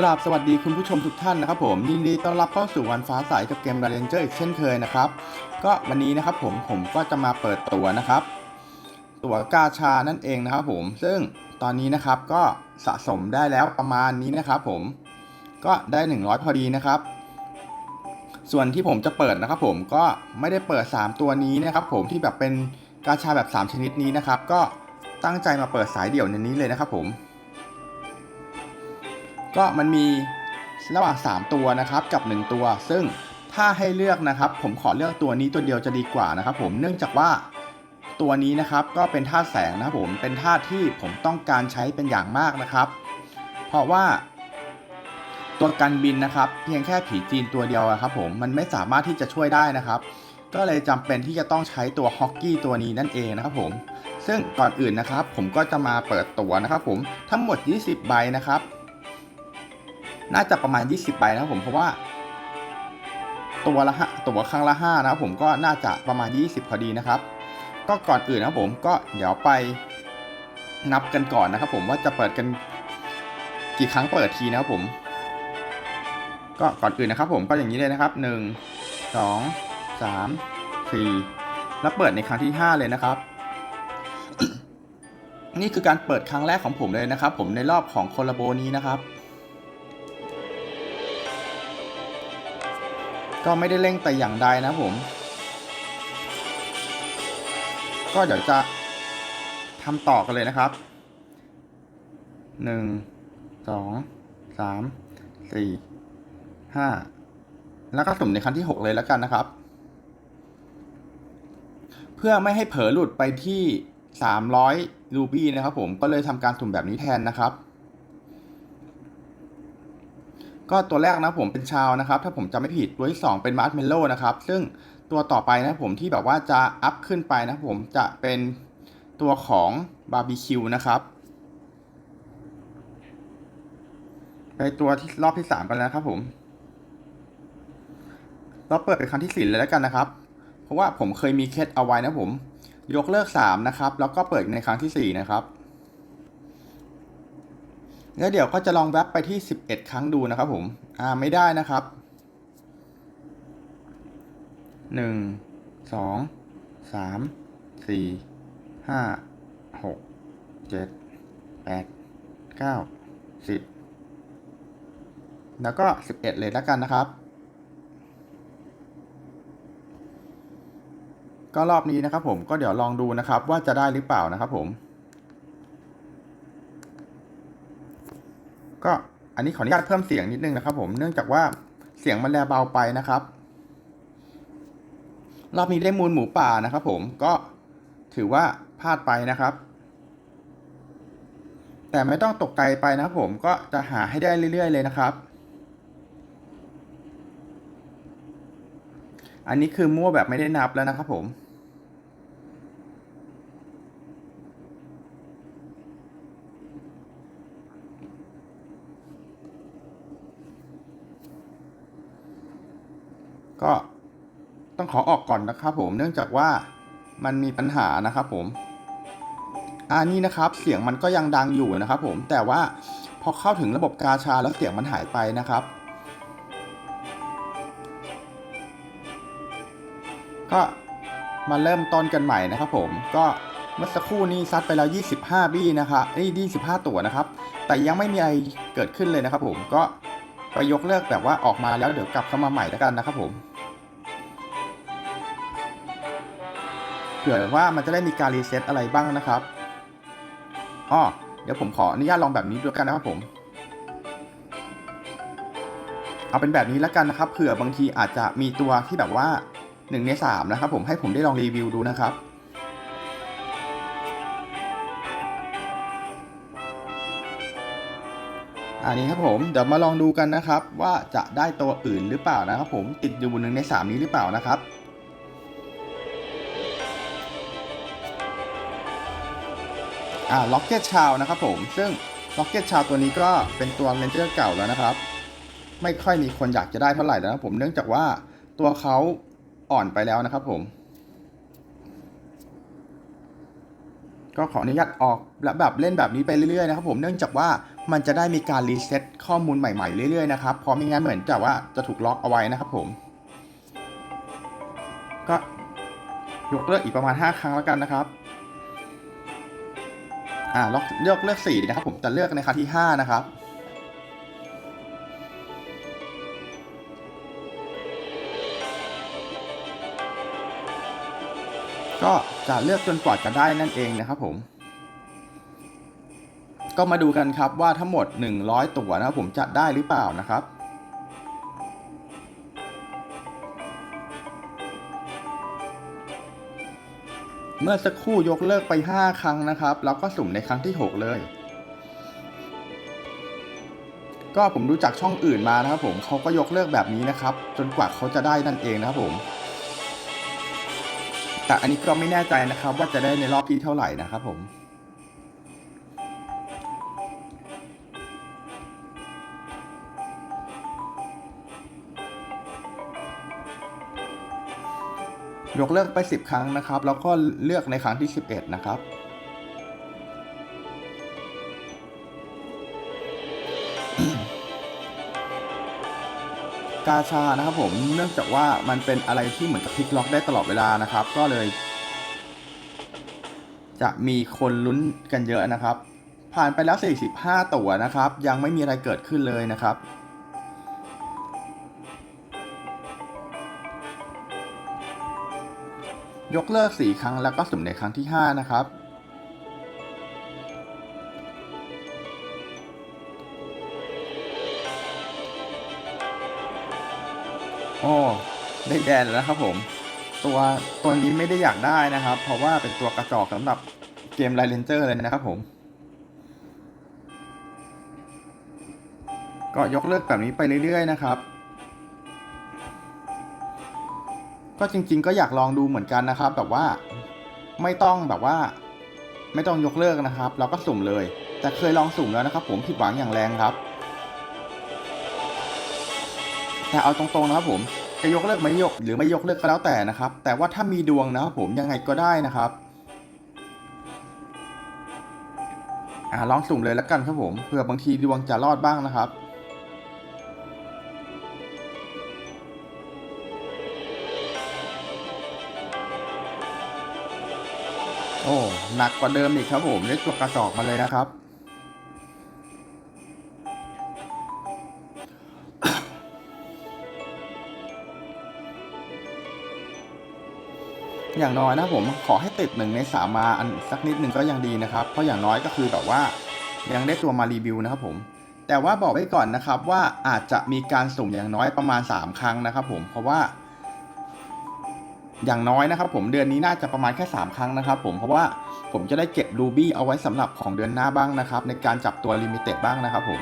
กราบสวัสดีคุณผู้ชมทุกท่านนะครับผมยินดีต้อนรับเข้าสู่วันฟ้าใสกับเกม r a n g e r อีกเช่นเคยนะครับก็วันนี้นะครับผมผมก็จะมาเปิดตัวนะครับ ตัวกาชานั่นเองนะครับผมซึ่งตอนนี้นะครับก็สะสมได้แล้วประมาณนี้นะครับผมก็ได้ 100 พอดีนะครับ ส่วนที่ผมจะเปิดนะครับผมก็ไม่ได้เปิด 3 ตัวนี้นะครับผมที่แบบเป็นกาชาแบบ 3 ชนิดนี้นะครับ ก็ตั้งใจมาเปิดสายเดี่ยวในนี้เลยนะครับผม ก็มันมีระหว่าง 3 ตัวนะครับกับ 1 ตัว ซึ่งถ้าให้เลือกนะครับ ผมขอเลือกตัวนี้ตัวเดียวจะดีกว่านะครับ ผมเนื่องจากว่าตัวนี้นะครับก็เป็นธาตุแสงนะครับผมเป็นธาตุที่ผมต้องการใช้เป็นอย่างมากนะครับ เพราะว่า ตัวกันบินนะครับ เพียงแค่ผีจีนตัวเดียวครับ ผมมันไม่สามารถที่จะช่วยได้นะครับ ก็เลยจำเป็นที่จะต้องใช้ตัวฮอกกี้ตัวนี้นั่นเองนะครับผมซึ่งก่อนอื่นนะครับ ผมก็จะมาเปิดตัวนะครับ ผมทั้งหมด 20 ใบนะครับ น่าจะประมาณ 20ใบนะครับผมเพราะว่า ตัวละหตัวครั้งละ5นะครับผมก็น่าจะประมาณ 20 พอดีนะครับ ก็ก่อนอื่นนะผมก็เดี๋ยวไปนับกันก่อนนะครับ ผมว่าจะเปิดกันกี่ครั้งเปิดทีนะครับผม ก็ก่อนอื่นนะครับ ผมก็อย่างนี้เลยนะครับ 1 2 3 4 แล้วเปิดในครั้งที่ 5 เลยนะครับนี่คือการเปิดครั้งแรกของผมเลยนะครับ ผมในรอบของโคลาโบนี้นะครับ ก็ไม่ได้เร่งแต่อย่างใดนะผม ก็เดี๋ยวจะทำต่อกันเลยนะครับ หนึ่ง สอง สาม สี่ ห้า แล้วก็สุ่มในครั้งที่หกเลยแล้วกันนะครับ เพื่อไม่ให้เผลอหลุดไปที่สามร้อยรูบี้นะครับผม ก็เลยทำการสุ่มแบบนี้แทนนะครับ ก็ตัวแรกนะผมเป็นชาวนะครับ ถ้าผมจำไม่ผิดตัวที่ 2 เป็นมาร์ชเมลโล่นะครับ ซึ่งตัวต่อไปนะผมที่แบบว่าจะอัพขึ้นไปนะผมจะเป็นตัวของบาร์บีคิวนะครับไปตัวที่รอบที่ 3 กันแล้วครับผมเราเปิดเป็นครั้งที่สี่เลยแล้วกันนะครับ เพราะว่าผมเคยมีเคสเอาไว้นะผม ยกเลิก 3 นะครับ แล้วก็เปิดในครั้งที่ 4 นะครับ แล้วเดี๋ยวก็จะลองแวบไปที่ 11 ครั้งดูนะครับผม อ่าไม่ได้นะครับ 1 2 3 4 5 6 7 8 9 10 แล้วก็ 11 เลยแล้วกันนะครับ ก็รอบนี้นะครับผมก็เดี๋ยวลองดูนะครับว่าจะได้หรือเปล่านะครับผม ก็อันนี้ขออนุญาตเพิ่มเสียงนิดนึงนะครับ ผมเนื่องจากว่าเสียงมันแลเบาไปนะครับรอบนี้ได้มูลหมูป่านะครับ ผมก็ถือว่าพลาดไปนะครับ แต่ไม่ต้องตกใจไปนะครับผมก็จะหาให้ได้เรื่อย ๆ เลยนะครับ อันนี้คือมั่วแบบไม่ได้นับแล้วนะครับผม ก็ต้องขอออกก่อนนะครับผมเนื่องจากว่ามันมีปัญหานะครับผมอันนี้นะครับเสียงมันก็ยังดังอยู่นะครับผมแต่ว่าพอเข้าถึงระบบกาชาแล้วเสียงมันหายไปนะครับ ก็มาเริ่มต้นกันใหม่นะครับผมก็เมื่อสักครู่นี้ซัดไปแล้ว 25 บี้นะครับเอ้ย25 ตัวนะครับ แต่ยังไม่มีอะไรเกิดขึ้นเลยนะครับผมก็ ไปยกเลิกแบบว่าออกมาแล้วเดี๋ยวกลับเข้ามาใหม่แล้วกันนะครับผมเผื่อว่ามันจะได้มีการรีเซ็ตอะไรบ้างนะครับอ๋อเดี๋ยวผมขออนุญาตลองแบบนี้ดูกันนะครับผม เอาเป็นแบบนี้แล้วกันนะครับเผื่อบางทีอาจจะมีตัวที่แบบว่าหนึ่งในสามนะครับผมให้ผมได้ลองรีวิวดูนะครับ อันนี้ครับผมเดี๋ยวมาลองดูกันนะครับ ว่าจะได้ตัวอื่นหรือเปล่านะครับ ผมติดอยู่หนึ่งในสามนี้หรือเปล่านะครับอ่าล็อกเก็ตชาวนะครับผมซึ่งล็อกเก็ตชาวตัวนี้ก็เป็นตัวเลนเจอร์เก่าแล้วนะครับ ไม่ค่อยมีคนอยากจะได้เท่าไหร่แล้วนะผมเนื่องจากว่าตัวเขาอ่อนไปแล้วนะครับผม ก็ขออนุญาตออกและแบบเล่นแบบนี้ไปเรื่อยๆนะครับผมเนื่องจากว่า มันจะได้มีการรีเซ็ตข้อมูลใหม่ๆเรื่อยๆนะครับเพราะไม่งั้นเหมือนจะว่าจะถูกล็อกเอาไว้นะครับผม ก็ยกเลิกอีกประมาณ 5 ครั้งแล้วกันนะครับอ่าล็อกเลือกเลือก4นะครับผมแต่เลือกในครั้งที่5นะครับ ก็จะเลือกจนกว่าจะได้นั่นเองนะครับผม ก็มาดูกันครับว่าทั้งหมด 100 ตัวนะครับผมจะได้หรือเปล่านะครับเมื่อสักครู่ยกเลิกไป 5 ครั้งนะครับ แล้วก็สุ่มในครั้งที่ 6 เลย ก็ผมดูจากช่องอื่นมานะครับผมเขาก็ยกเลิกแบบนี้นะครับ จนกว่าเขาจะได้นั่นเองนะครับผม แต่อันนี้ก็ไม่แน่ใจนะครับ ว่าจะได้ในรอบที่เท่าไหร่นะครับผม ยกเลิกไป 10 ครั้งนะครับ แล้วก็เลือกในครั้งที่ 11 นะครับกาชานะครับผมเนื่องจากว่ามันเป็นอะไรที่เหมือนกับพลิกล็อกได้ตลอดเวลานะครับ ก็เลย จะมีคนลุ้นกันเยอะนะครับ ผ่านไปแล้ว 45 ตัวนะครับ ยังไม่มีอะไรเกิดขึ้นเลยนะครับ ยกเลิก 4 ครั้งแล้วก็สุ่มในครั้งที่ 5 นะครับ โอ้ ได้แดนแล้วนะครับผม ตัวตัวนี้ไม่ได้อยากได้นะครับ เพราะว่าเป็นตัวกระจอกสำหรับเกมไลเลนเจอร์เลยนะครับผม ก็ยกเลิกแบบนี้ไปเรื่อยๆนะครับ ก็จริง ๆ ก็อยากลองดูเหมือนกันนะครับ แบบว่าไม่ต้องแบบว่า ไม่ต้องยกเลิกนะครับ เราก็สุ่มเลย แต่เคยลองสุ่มแล้วนะครับ ผมผิดหวังอย่างแรงครับ แต่เอาตรงๆนะครับผมจะยกเลิกไม่ยกหรือไม่ยกเลิกก็แล้วแต่นะครับ แต่ว่าถ้ามีดวงนะครับผมยังไงก็ได้นะครับอ่าลองสุ่มเลยแล้วกันครับผมเผื่อบางทีดวงจะรอดบ้างนะครับ โอ้หนักกว่าเดิมอีกครับผมเล็กตัวกระสอบมาเลยนะครับ อย่างน้อยนะผมขอให้ติดหนึ่งในสามมาอันสักนิดหนึ่งก็ยังดีนะครับ เพราะอย่างน้อยก็คือแบบว่ายังได้ตัวมารีวิวนะครับผมแต่ว่าบอกไว้ก่อนนะครับว่าอาจจะมีการสุ่มอย่างน้อยประมาณ 3 ครั้งนะครับผมเพราะว่า อย่างน้อยนะครับผมเดือนนี้น่าจะประมาณแค่ 3 ครั้งนะครับผมเพราะว่าผมจะได้เก็บรูบี้เอาไว้สำหรับของเดือนหน้าบ้างนะครับ ในการจับตัวลิมิเต็ดบ้างนะครับผม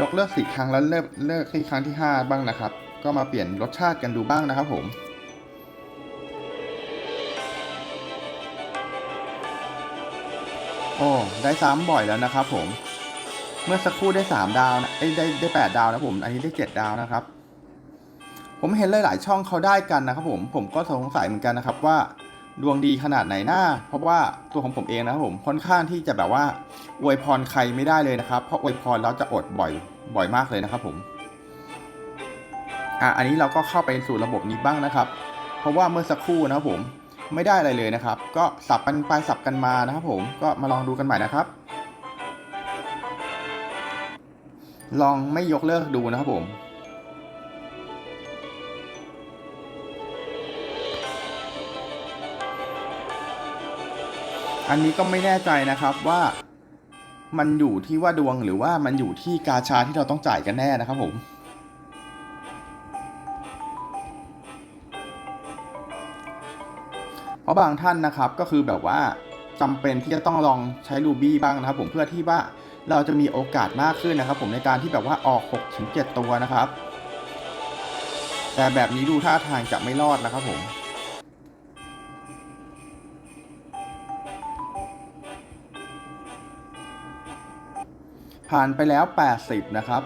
ยกเลิกสี่ครั้งแล้วเลิกเลิกที่ครั้งที่ห้าบ้างนะครับ ก็มาเปลี่ยนรสชาติกันดูบ้างนะครับผมโอ้ได้ซ้ำบ่อยแล้วนะครับผม เมื่อสักครู่ได้สามดาวนะได้ได้แปดดาวนะผม อันนี้ได้เจ็ดดาวนะครับ ผมเห็นหลาย ๆ ช่องเขาได้กันนะครับผม ผมก็สงสัยเหมือนกันนะครับว่าดวงดีขนาดไหนหน้า เพราะว่าตัวของผมเองนะครับผมค่อนข้างที่จะแบบว่าอวยพรใครไม่ได้เลยนะครับ เพราะอวยพรแล้วจะอดบ่อยบ่อยมากเลยนะครับผมอะอันนี้เราก็เข้าไปสู่ระบบนี้บ้างนะครับ เพราะว่าเมื่อสักครู่นะครับผมไม่ได้อะไรเลยนะครับ ก็สับกันไปสับกันมานะครับผมก็มาลองดูกันใหม่นะครับ ลองไม่ยกเลิกดูนะครับผม อันนี้ก็ไม่แน่ใจนะครับว่ามันอยู่ที่ว่าดวงหรือว่ามันอยู่ที่กาชาที่เราต้องจ่ายกันแน่นะครับผม เพราะบางท่านนะครับก็คือแบบว่าจำเป็นที่จะต้องลองใช้รูบี้บ้างนะครับผมเพื่อที่ว่า เราจะมีโอกาสมากขึ้นนะครับ ผมในการที่แบบว่าออก6ถึง7ตัวนะครับ แต่แบบนี้ดูท่าทางจะไม่รอดนะครับผมผ่านไปแล้ว 80 นะครับ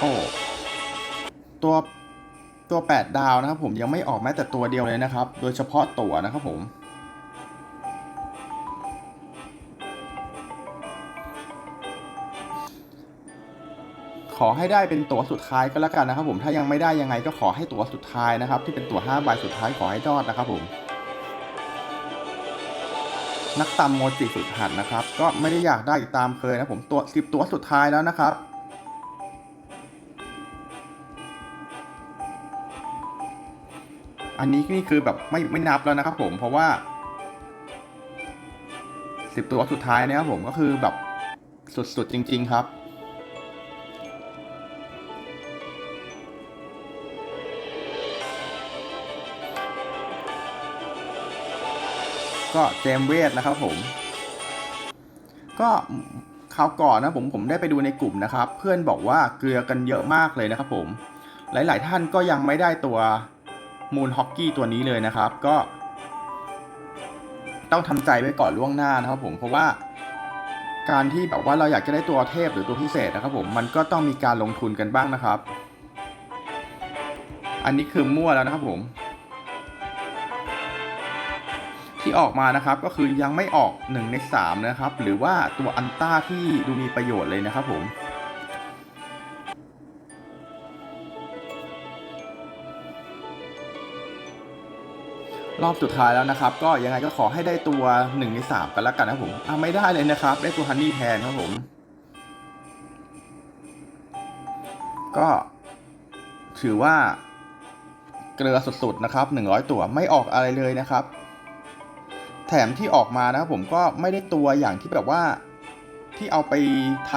โอ้ ตัว ตัว 8 ดาวนะครับผมยังไม่ออกแม้แต่ตัวเดียวเลยนะครับ โดยเฉพาะตั๋วนะครับผม ขอให้ได้เป็นตั๋วสุดท้ายก็แล้วกันนะครับผมถ้ายังไม่ได้ยังไงก็ขอให้ตั๋วสุดท้ายนะครับ ที่เป็นตั๋ว5ใบสุดท้ายขอให้รอดนะครับผมนักตำโมจิสุดหัดนะครับ ก็ไม่ได้อยากได้ตามเคยนะผมตัวสิบตัวสุดท้ายแล้วนะครับ อันนี้นี่คือแบบไม่ไม่นับแล้วนะครับผมเพราะว่าสิบตัวสุดท้ายนี่ยครับผมก็คือแบบสุดๆจริง ๆ ครับก็เจมเวทนะครับผม ก็คราวก่อนนะผมผมได้ไปดูในกลุ่มนะครับ เพื่อนบอกว่าเกลือกันเยอะมากเลยนะครับผม หลาย ๆ ท่านก็ยังไม่ได้ตัว มูนฮอกกี้ตัวนี้เลยนะครับ ก็ ต้องทำใจไว้ก่อนล่วงหน้านะครับผมเพราะว่า การที่แบบว่าเราอยากจะได้ตัวเทพหรือตัวพิเศษนะครับผมมันก็ต้องมีการลงทุนกันบ้างนะครับ อันนี้คือมั่วแล้วนะครับผม ที่ออกมานะครับก็คือยังไม่ออก1ใน3นะครับ หรือว่าตัวอันต้าที่ดูมีประโยชน์เลยนะครับผม รอบสุดท้ายแล้วนะครับ ก็ยังไงก็ขอให้ได้ตัว1ใน3กันแล้วกันนะผมอะไม่ได้เลยนะครับ ได้ตัวฮันนี่แทนครับผม ก็ถือว่า เกลือสุดๆนะครับ 100 ตัวไม่ออกอะไรเลยนะครับ แถมที่ออกมานะครับผมก็ไม่ได้ตัวอย่างที่แบบว่าที่เอาไปท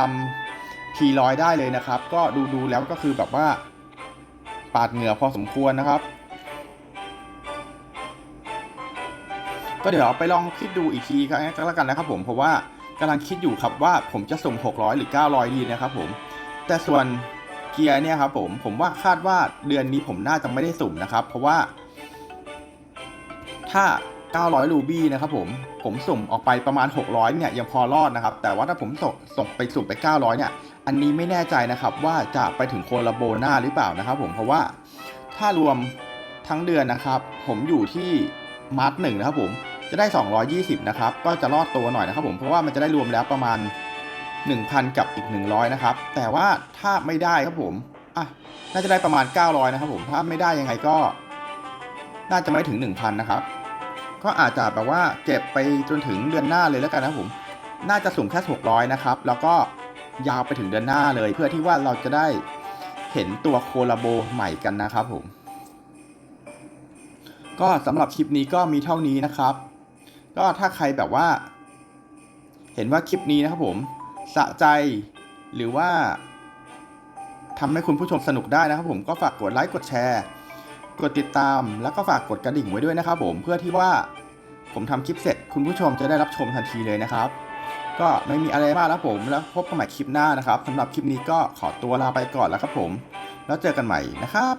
ำพีร้อยได้เลยนะครับ ก็ดูดูแล้วก็คือแบบว่า ปาดเหงื่อพอสมควรนะครับ ก็เดี๋ยวไปลองคิดดูอีกทีก็แล้วกันนะครับผมเพราะว่ากำลังคิดอยู่ครับว่าผมจะสุ่ม600 หรือ 900 ดีนะครับผม แต่ส่วนเกียร์เนี่ยครับผมผมว่าคาดว่าเดือนนี้ผมน่าจะไม่ได้สุ่มนะครับ เพราะว่า ถ้า 900 รูบี้นะครับผมผมสุ่มออกไปประมาณ 600 เนี่ยยังพอรอดนะครับ แต่ว่าถ้าผมส่งส่งไปสุ่มไป 900 เนี่ย อันนี้ไม่แน่ใจนะครับ ว่าจะไปถึงโคลาโบนาหรือเปล่านะครับ ผมเพราะว่าถ้ารวมทั้งเดือนนะครับ ผมอยู่ที่มาร์ทหนึ่งนะครับผม จะได้ 220 นะครับ ก็จะรอดตัวหน่อยนะครับผม เพราะว่ามันจะได้รวมแล้วประมาณ 1,000 กับอีก 100 นะครับ แต่ว่าถ้าไม่ได้ครับผม อะ น่าจะได้ประมาณ 900 นะครับผม ถ้าไม่ได้ยังไงก็ น่าจะไม่ถึง 1,000 นะครับ ก็อาจจะแบบว่าเก็บไปจนถึงเดือนหน้าเลยแล้วกันนะผม น่าจะสุ่มแค่600 นะครับ แล้วก็ยาวไปถึงเดือนหน้าเลย เพื่อที่ว่าเราจะได้เห็นตัวโคลาโบใหม่กันนะครับผม ก็สำหรับคลิปนี้ก็มีเท่านี้นะครับ ก็ถ้าใครแบบว่า เห็นว่าคลิปนี้นะครับผมสะใจหรือว่าทำให้คุณผู้ชมสนุกได้นะครับผมก็ฝากกดไลค์กดแชร์ กดติดตาม แล้วก็ฝากกดกระดิ่งไว้ด้วยนะครับผมเพื่อที่ว่าผมทำคลิปเสร็จ คุณผู้ชมจะได้รับชมทันทีเลยนะครับ ก็ไม่มีอะไรมากแล้วผมแล้วพบกันใหม่คลิปหน้านะครับสำหรับคลิปนี้ก็ขอตัวลาไปก่อนแล้วครับผม แล้วเจอกันใหม่นะครับ